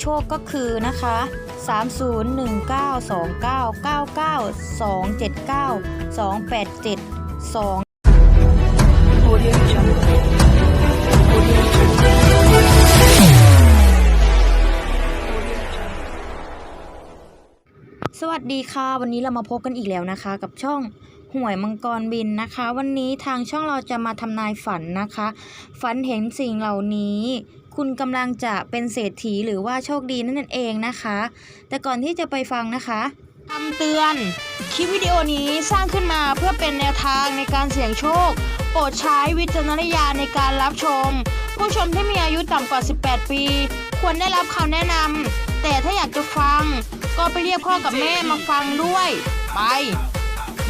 โชคก็คือนะคะ 30192999279287 Audio Jungle. Audio Jungle. Audio Jungle. สวัสดีค่ะ วันนี้เรามาพบกันอีกแล้วนะคะ กับช่องหวยมังกรบินนะคะ วันนี้ทางช่องเราจะมาทำนายฝันนะคะ ฝันเห็นสิ่งเหล่านี้ คุณกำลังจะเป็นเศรษฐีหรือว่าโชคดีนั่นเองนะคะ แต่ก่อนที่จะไปฟังนะคะคำเตือน คลิปวิดีโอนี้สร้างขึ้นมาเพื่อเป็นแนวทางในการเสี่ยงโชค โปรดใช้วิจารณญาณในการรับชม ผู้ชมที่มีอายุต่ำกว่า 18 ปี ควรได้รับคำแนะนำ แต่ถ้าอยากจะฟัง ก็ไปเรียกพ่อกับแม่มาฟังด้วย ไป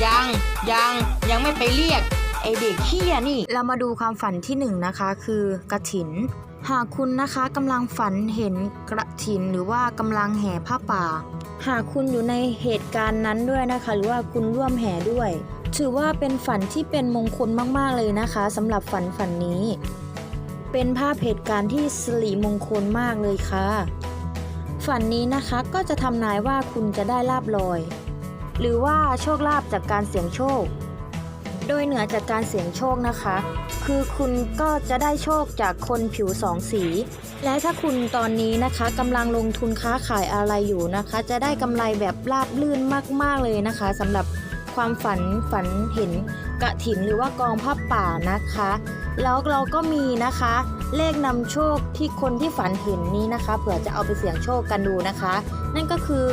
ยัง ยัง ยังไม่ไปเรียก ไอเด็กขี้ยนี่ เรามาดูความฝันที่หนึ่งนะคะ คือกระถิน หากคุณนะคะกำลังฝันเห็นกระถินหรือว่ากำลังแห่ผ้าป่า หากคุณอยู่ในเหตุการณ์นั้นด้วยนะคะ หรือว่าคุณร่วมแห่ด้วย ถือว่าเป็นฝันที่เป็นมงคลมากๆเลยนะคะสำหรับฝันฝันนี้ เป็นภาพเหตุการณ์ที่สิริมงคลมากเลยค่ะ ฝันนี้นะคะก็จะทำนายว่าคุณจะได้ลาบลอย หรือว่าโชคลาภจากการเสี่ยงโชค โดยเหนือจากการเสี่ยงโชคนะคะ คือคุณก็จะได้โชคจากคนผิวสองสี และถ้าคุณตอนนี้นะคะกำลังลงทุนค้าขายอะไรอยู่นะคะ จะได้กำไรแบบราบลื่นมากๆเลยนะคะสำหรับความฝันฝันเห็นกระถินหรือว่ากองผ้าป่านะคะ แล้วเราก็มีนะคะ เลขนำโชคที่คนที่ฝันเห็นนี้นะคะ เผื่อจะเอาไปเสี่ยงโชคกันดูนะคะ นั่นก็คือ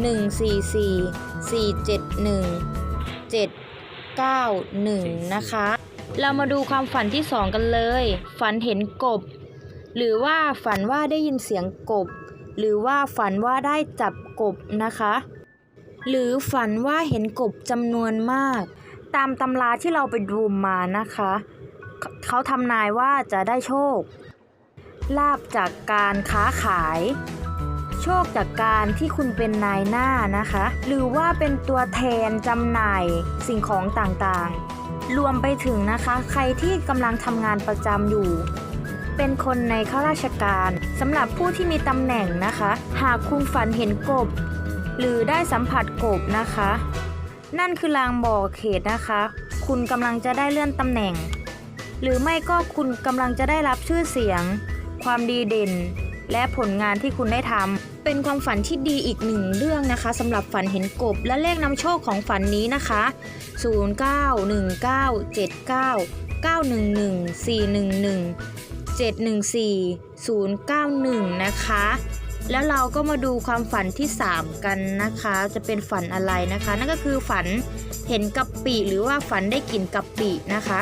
031419311444471791 นะคะ เรามาดูความฝันที่ 2 กันเลย ฝันเห็นกบ หรือว่าฝันว่าได้ยินเสียงกบ หรือว่าฝันว่าได้จับกบนะคะ หรือฝันว่าเห็นกบจำนวนมาก ตามตำราที่เราไปดูมานะคะ เขเขาทำนายว่าจะได้โชคลาบจากการค้าขาย โชคจากการที่คุณเป็นนายหน้านะคะ หรือว่าเป็นตัวแทนจำหน่ายสิ่งของต่างๆ รวมไปถึงนะคะ ใครที่กำลังทำงานประจำอยู่ เป็นคนในข้าราชการสำหรับผู้ที่มีตำแหน่งนะคะ หากคุณฝันเห็นกบ หรือได้สัมผัสกบนะคะ นั่นคือลางบอกเหตุนะคะ คุณกำลังจะได้เลื่อนตำแหน่ง หรือไม่ก็คุณกำลังจะได้รับชื่อเสียง ความดีเด่น และผลงานที่คุณได้ทำเป็นความฝันที่ดีอีกหนึ่งเรื่องนะคะสำหรับฝันเห็นกบและเลขนำโชคของฝันนี้นะคะ 091979911411714091 นะคะ แล้วเราก็มาดูความฝันที่ 3 กันนะคะ จะเป็นฝันอะไรนะคะ นั่นก็คือฝันเห็นกะปิหรือว่าฝันได้กลิ่นกะปินะคะ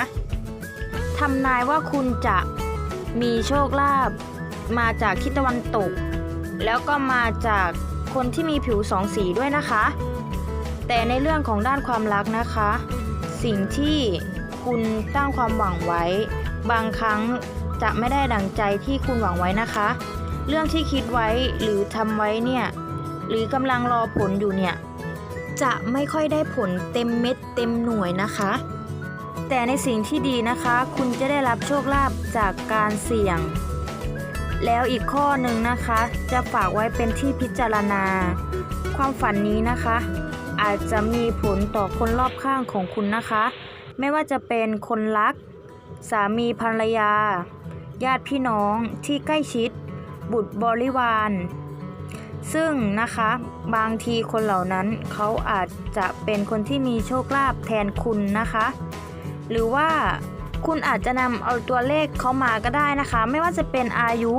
ทำนายว่าคุณจะมีโชคลาภ มาจากทิศตะวันตก แล้วก็มาจากคนที่มีผิวสองสีด้วยนะคะ แต่ในเรื่องของด้านความรักนะคะ สิ่งที่คุณตั้งความหวังไว้ บางครั้งจะไม่ได้ดังใจที่คุณหวังไว้นะคะ เรื่องที่คิดไว้หรือทำไว้เนี่ยหรือกำลังรอผลอยู่เนี่ยจะไม่ค่อยได้ผลเต็มเม็ดเต็มหน่วยนะคะ แต่ในสิ่งที่ดีนะคะ คุณจะได้รับโชคลาภจากการเสี่ยง แล้วอีกข้อหนึ่งนะคะ จะฝากไว้เป็นที่พิจารณา ความฝันนี้นะคะ อาจจะมีผลต่อคนรอบข้างของคุณนะคะ ไม่ว่าจะเป็นคนรัก สามีภรรยา ญาติพี่น้องที่ใกล้ชิด บุตรบริวาร ซึ่งนะคะบางทีคนเหล่านั้นเขาอาจจะเป็นคนที่มีโชคลาภแทนคุณนะคะ หรือว่า คุณอาจจะนำเอาตัวเลขเขามาก็ได้นะคะ ไม่ว่าจะเป็นอายุ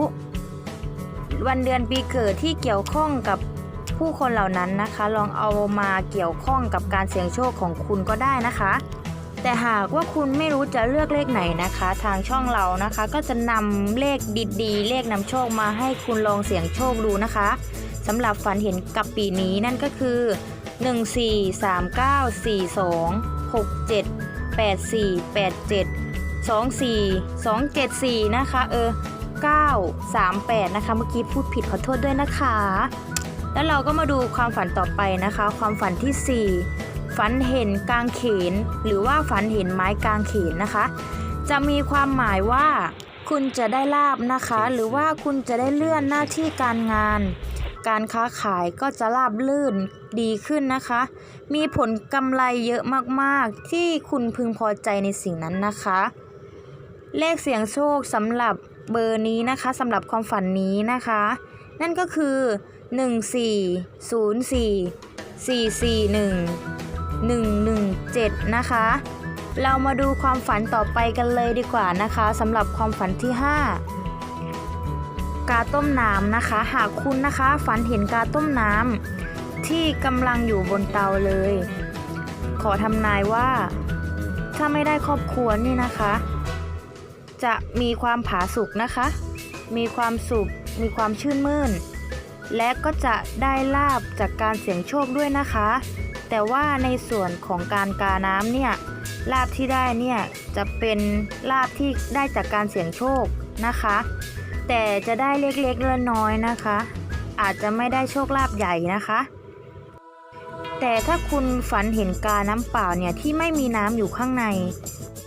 วันเดือนปีเกิดที่เกี่ยวข้องกับผู้คนเหล่านั้นนะคะ ลองเอามาเกี่ยวข้องกับการเสี่ยงโชคของคุณก็ได้นะคะ แต่หากว่าคุณไม่รู้จะเลือกเลขไหนนะคะ ทางช่องเรานะคะ ก็จะนำเลขดีๆ เลขนำโชคมาให้คุณลองเสี่ยงโชคดูนะคะสำหรับฝันเห็นกับปีนี้นั่นก็คือ 1 4 3 24 274 นะคะ เออ 9 3 8 นะคะ เมื่อกี้พูดผิดขอโทษด้วยนะคะ แล้วเราก็มาดูความฝันต่อไปนะคะ ความฝันที่ 4 ฝันเห็นกลางเขน หรือว่าฝันเห็นไม้กลางเขนนะคะ จะมีความหมายว่า คุณจะได้ลาบนะคะ หรือว่าคุณจะได้เลื่อนหน้าที่การงานการค้าขายก็จะราบลื่นดีขึ้นนะคะ มีผลกำไรเยอะมาก ๆ ที่คุณพึงพอใจในสิ่งนั้นนะคะ เลขเสียงโชคสำหรับเบอร์นี้นะคะสำหรับความฝันนี้นะคะ นั่นก็คือ 1404441117 นะคะ เรามาดูความฝันต่อไปกันเลยดีกว่านะคะสำหรับความฝันที่ 5 กาต้มน้ำนะคะ หากคุณนะคะฝันเห็นกาต้มน้ำที่กำลังอยู่บนเตาเลย ขอทำนายว่า ถ้าไม่ได้ครอบครัวนี่นะคะ จะมีความผาสุกนะคะ มีความสุข มีความชื่นมื่น และก็จะได้ลาบจากการเสี่ยงโชคด้วยนะคะ แต่ว่าในส่วนของการกาน้ำเนี่ย ลาบที่ได้เนี่ยจะเป็นลาบที่ได้จากการเสี่ยงโชคนะคะ แต่จะได้เล็กๆน้อยๆนะคะ อาจจะไม่ได้โชคลาบใหญ่นะคะ แต่ถ้าคุณฝันเห็นกาน้ำเปล่าเนี่ยที่ไม่มีน้ำอยู่ข้างใน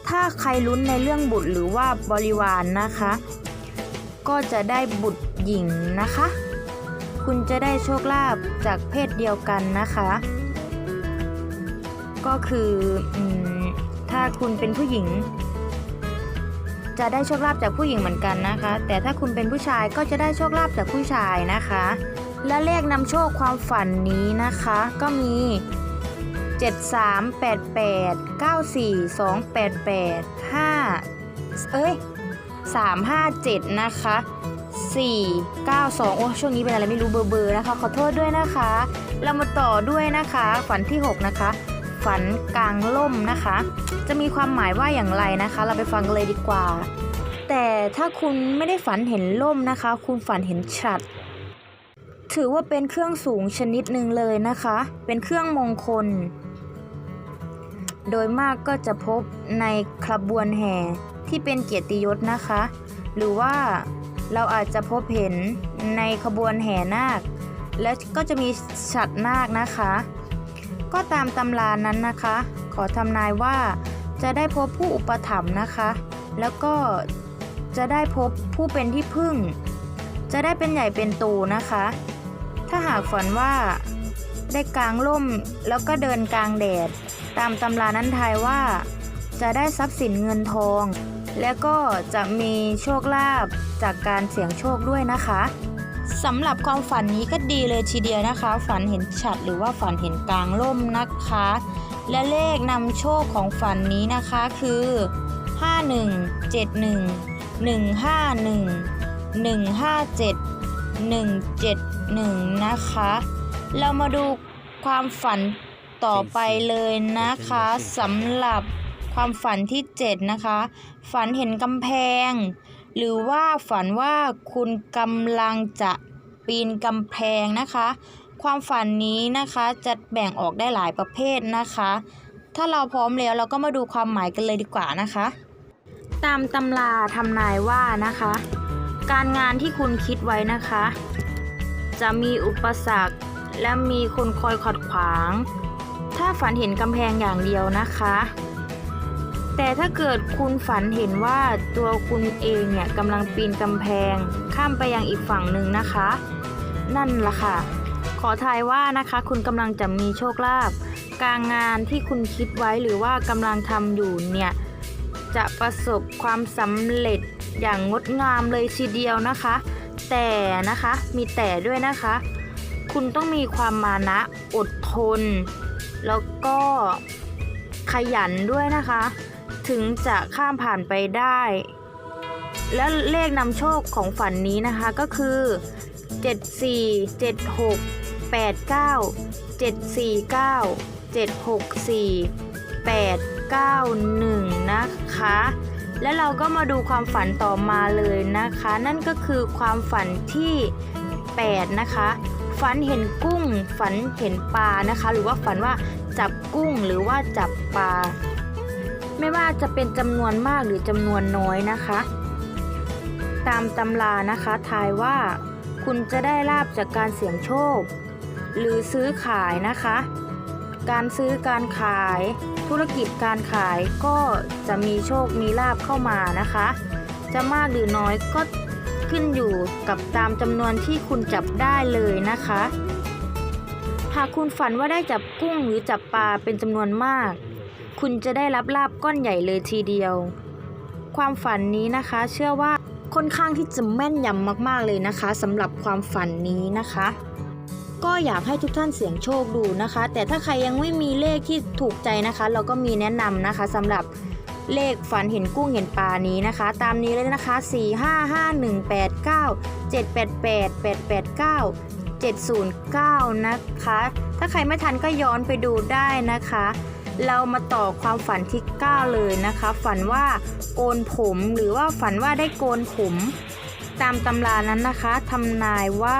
ถ้าใครลุ้นในเรื่องบุตรหรือว่าบริวารนนะคะ ก็จะได้บุตรหญิงนะคะ คุณจะได้โชคลาภจากเพศเดียวกันนะคะ ก็คืออถ้าคุณเป็นผู้หญิง จะได้โชคลาภจากผู้หญิงเหมือนกันนะคะ แต่ถ้าคุณเป็นผู้ชายก็จะได้โชคลาภจากผู้ชายนะคะ และเลขนำโชคความฝันนี้นะคะ ก็มี 7388 94288 5 เอ้ย 357 นะคะ 492 โอ้ช่วงนี้เป็นอะไรไม่รู้เบอร์เบอร์นะคะ ขอโทษด้วยนะคะ เรามาต่อด้วยนะคะ ฝันที่ 6 นะคะ ฝันกลางล่มนะคะ จะมีความหมายว่าอย่างไรนะคะ เราไปฟังกันเลยดีกว่า แต่ถ้าคุณไม่ได้ฝันเห็นล่มนะคะ คุณฝันเห็นฉัด ถือว่าเป็นเครื่องสูงชนิดหนึ่งเลยนะคะ เป็นเครื่องมงคล โดยมากก็จะพบในขบวนแห่ที่เป็นเกียรติยศนะคะ หรือว่าเราอาจจะพบเห็นในขบวนแห่นาค และก็จะมีฉัดนาคนะคะ ก็ตามตำรานั้นนะคะ ขอทำนายว่าจะได้พบผู้อุปถัมภ์นะคะ แล้วก็จะได้พบผู้เป็นที่พึ่ง จะได้เป็นใหญ่เป็นโตนะคะ ถ้าหากฝันว่าได้กลางร่มแล้วก็เดินกลางแดด ตามตำรานั้นทายว่า จะได้ทรัพย์สินเงินทอง และก็จะมีโชคลาภจากการเสี่ยงโชคด้วยนะคะสำหรับความฝันนี้ก็ดีเลยทีเดียวนะคะ ฝันเห็นฉัดหรือว่าฝันเห็นกลางร่มนะคะ และเลขนำโชคของฝันนี้นะคะคือ 5171 151 157 171 นะคะ เรามาดูความฝันต่อไปเลยนะคะสำหรับความฝันที่ 7 นะคะ ฝันเห็นกำแพง หรือว่าฝันว่าคุณกำลังจะปีนกำแพงนะคะ ความฝันนี้นะคะจะแบ่งออกได้หลายประเภทนะคะ ถ้าเราพร้อมแล้วเราก็มาดูความหมายกันเลยดีกว่านะคะ ตามตำราทำนายว่านะคะ การงานที่คุณคิดไว้นะคะ จะมีอุปสรรคและมีคนคอยขัดขวาง ถ้าฝันเห็นกำแพงอย่างเดียวนะคะ แต่ถ้าเกิดคุณฝันเห็นว่าตัวคุณเองเนี่ยกำลังปีนกำแพง ข้ามไปยังอีกฝั่งหนึ่งนะคะ นั่นล่ะค่ะ ขอทายว่านะคะ คุณกำลังจะมีโชคลาภการงานที่คุณคิดไว้หรือว่ากำลังทำอยู่เนี่ยจะประสบความสำเร็จ อย่างงดงามเลยทีเดียวนะคะ แต่นะคะมีแต่ด้วยนะคะ คุณต้องมีความมานะอดทน แล้วก็ขยันด้วยนะคะ ถึงจะข้ามผ่านไปได้ และเลขนำโชคของฝันนี้นะคะก็คือ 74 76 89 749 764 891 นะคะ และเราก็มาดูความฝันต่อมาเลยนะคะ นั่นก็คือความฝันที่8นะคะฝันเห็นกุ้ง ฝันเห็นปลานะคะ หรือว่าฝันว่าจับกุ้งหรือว่าจับปลาไม่ว่าจะเป็นจำนวนมากหรือจำนวนน้อยนะคะ ตามตำรานะคะทายว่าคุณจะได้ลาบจากการเสี่ยงโชค หรือซื้อขายนะคะ การซื้อการขายธุรกิจการขายก็จะมีโชคมีลาบเข้ามานะคะ จะมากหรือน้อยก็ขึ้นอยู่กับตามจำนวนที่คุณจับได้เลยนะคะ หากคุณฝันว่าได้จับกุ้งหรือจับปลาเป็นจำนวนมาก คุณจะได้รับลาบก้อนใหญ่เลยทีเดียว ความฝันนี้นะคะเชื่อว่าค่อนข้างที่จะแม่นยำมากๆเลยนะคะสำหรับความฝันนี้นะคะ ก็อยากให้ทุกท่านเสี่ยงโชคดูนะคะ แต่ถ้าใครยังไม่มีเลขที่ถูกใจนะคะ เราก็มีแนะนำนะคะสำหรับเลขฝันเห็นกุ้งเห็นปลานี้นะคะ ตามนี้เลยนะคะ 4 5 5 1 8 9 7 8 8 8 8 9 709 นะคะ ถ้าใครไม่ทันก็ย้อนไปดูได้นะคะ เรามาต่อความฝันที่9เลยนะคะ ฝันว่าโกนผมหรือว่าฝันว่าได้โกนผม ตามตำรานั้นนะคะทำนายว่า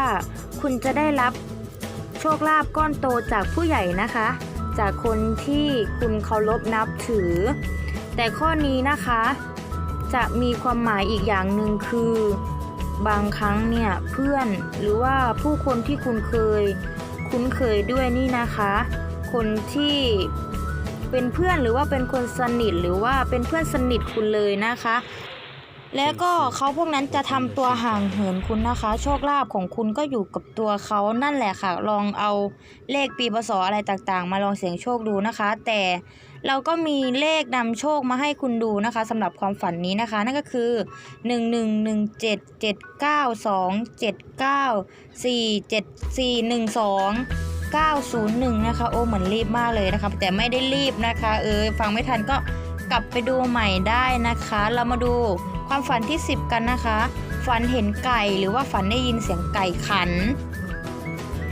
คุณจะได้รับ โชคลาภก้อนโตจากผู้ใหญ่นะคะ จากคนที่คุณเคารพนับถือ แต่ข้อนี้นะคะ จะมีความหมายอีกอย่างหนึ่งคือ บางครั้งเนี่ยเพื่อนหรือว่าผู้คนที่คุณเคย คุ้นเคยด้วยนี่นะคะ คนที่เป็นเพื่อนหรือว่าเป็นคนสนิทหรือว่าเป็นเพื่อนสนิทคุณเลยนะคะ แล้วก็เขาพวกนั้นจะทำตัวห่างเหินคุณนะคะ โชคลาภของคุณก็อยู่กับตัวเขานั่นแหละค่ะ ลองเอาเลขปีพศอะไรต่างๆ มาลองเสี่ยงโชคดูนะคะ แต่เราก็มีเลขนำโชคมาให้คุณดูนะคะสำหรับความฝันนี้นะคะ นั่นก็คือ 1 1 1 7 7 9 2 7 9 4 7 4 1 2 901 นะคะ โอ้เหมือนรีบมากเลยนะคะ แต่ไม่ได้รีบนะคะ เออฟังไม่ทันก็กลับไปดูใหม่ได้นะคะ เรามาดู ความฝันที่ 10 กันนะคะ ฝันเห็นไก่หรือว่าฝันได้ยินเสียงไก่ขัน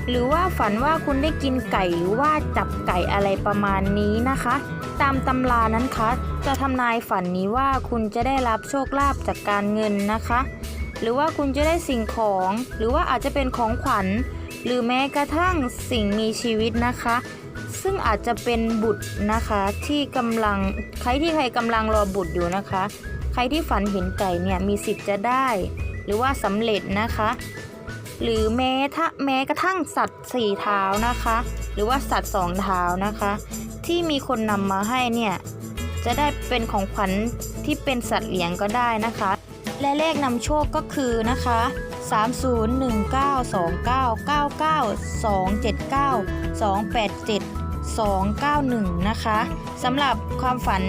หรือว่าฝันว่าคุณได้กินไก่หรือว่าจับไก่อะไรประมาณนี้นะคะ ตามตำรานั้นคะจะทำนายฝันนี้ว่าคุณจะได้รับโชคลาภจากการเงินนะคะ หรือว่าคุณจะได้สิ่งของ หรือว่าอาจจะเป็นของขวัญ หรือแม้กระทั่งสิ่งมีชีวิตนะคะซึ่งอาจจะเป็นบุตรนะคะที่กำลังใครที่ใครกำลังรอบุตรอยู่นะคะ รที่ฝันเห็นไก่เนี่ยมีสิทธิ์จะได้ หรือว่าสำเร็จนะคะ หรือแม้ถ้าแม้กระทั่งสัตว์สี่เท้านะคะ หรือว่าสัตว์สองเท้านะคะ ที่มีคนนำมาให้เนี่ยจะได้เป็นของขวัญที่เป็นสัตว์เลี้ยงก็ได้นะคะ และเลขนำโชคก็คือนะคะ 30192999279287นะคะสำหรับความฝัน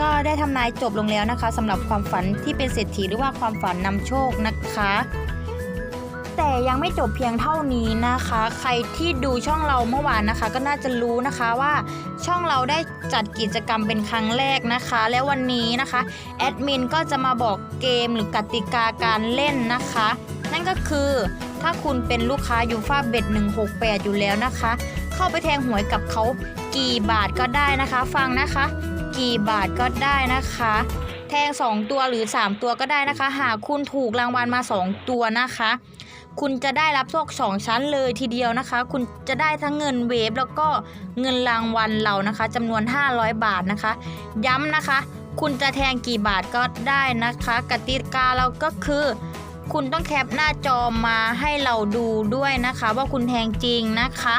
ก็ได้ทำนายจบลงแล้วนะคะสำหรับความฝันที่เป็นเศรษฐีหรือว่าความฝันนำโชคนะคะ แต่ยังไม่จบเพียงเท่านี้นะคะ ใครที่ดูช่องเราเมื่อวานนะคะ ก็น่าจะรู้นะคะว่าช่องเราได้จัดกิจกรรมเป็นครั้งแรกนะคะ และวันนี้นะคะแอดมินก็จะมาบอกเกมหรือกติกาการเล่นนะคะ นั่นก็คือถ้าคุณเป็นลูกค้ายูฟ่าเบ็ด168 อยู่แล้วนะคะ เข้าไปแทงหวยกับเขากี่บาทก็ได้นะคะ ฟังนะคะ กี่บาทก็ได้นะคะ แทง 2 ตัวหรือ 3 ตัวก็ได้นะคะ หากคุณถูกรางวัลมา 2 ตัวนะคะ คุณจะได้รับโชคสองชั้นเลยทีเดียวนะคะ คุณจะได้ทั้งเงินเวฟแล้วก็เงินรางวัลเรานะคะจำนวน 500 บาทนะคะ ย้ำนะคะ คุณจะแทงกี่บาทก็ได้นะคะ กติกาเราก็คือคุณต้องแคปหน้าจอมาให้เราดูด้วยนะคะ ว่าคุณแทงจริงนะคะ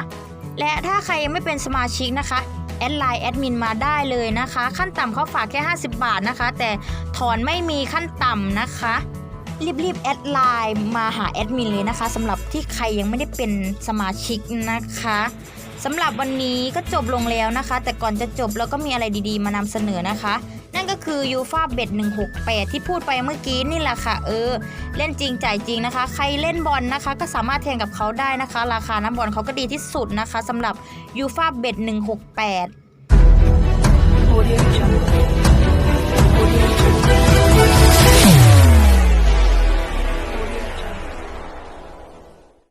และถ้าใครยังไม่เป็นสมาชิกนะคะ อดไลน์แอดมินมาได้เลยนะคะ ขั้นต่ำเขาฝากแค่ 50 บาทนะคะ แต่ถอนไม่มีขั้นต่ำนะคะรีบๆแอดไลน์มาหาแอดมินเลยนะคะสำหรับที่ใครยังไม่ได้เป็นสมาชิกนะคะสำหรับวันนี้ก็จบลงแล้วนะคะ แต่ก่อนจะจบเราก็มีอะไรดีๆ มานำเสนอนะคะ นั่นก็คือยูฟาเบ็ด168 ที่พูดไปเมื่อกี้นี่แหละค่ะ เออ เล่นจริงจ่ายจริงนะคะ ใครเล่นบอลนะคะ ก็สามารถแทงกับเขาได้นะคะ ราคาน้ำบอลเขาก็ดีที่สุดนะคะสำหรับยูฟาเบ็ด168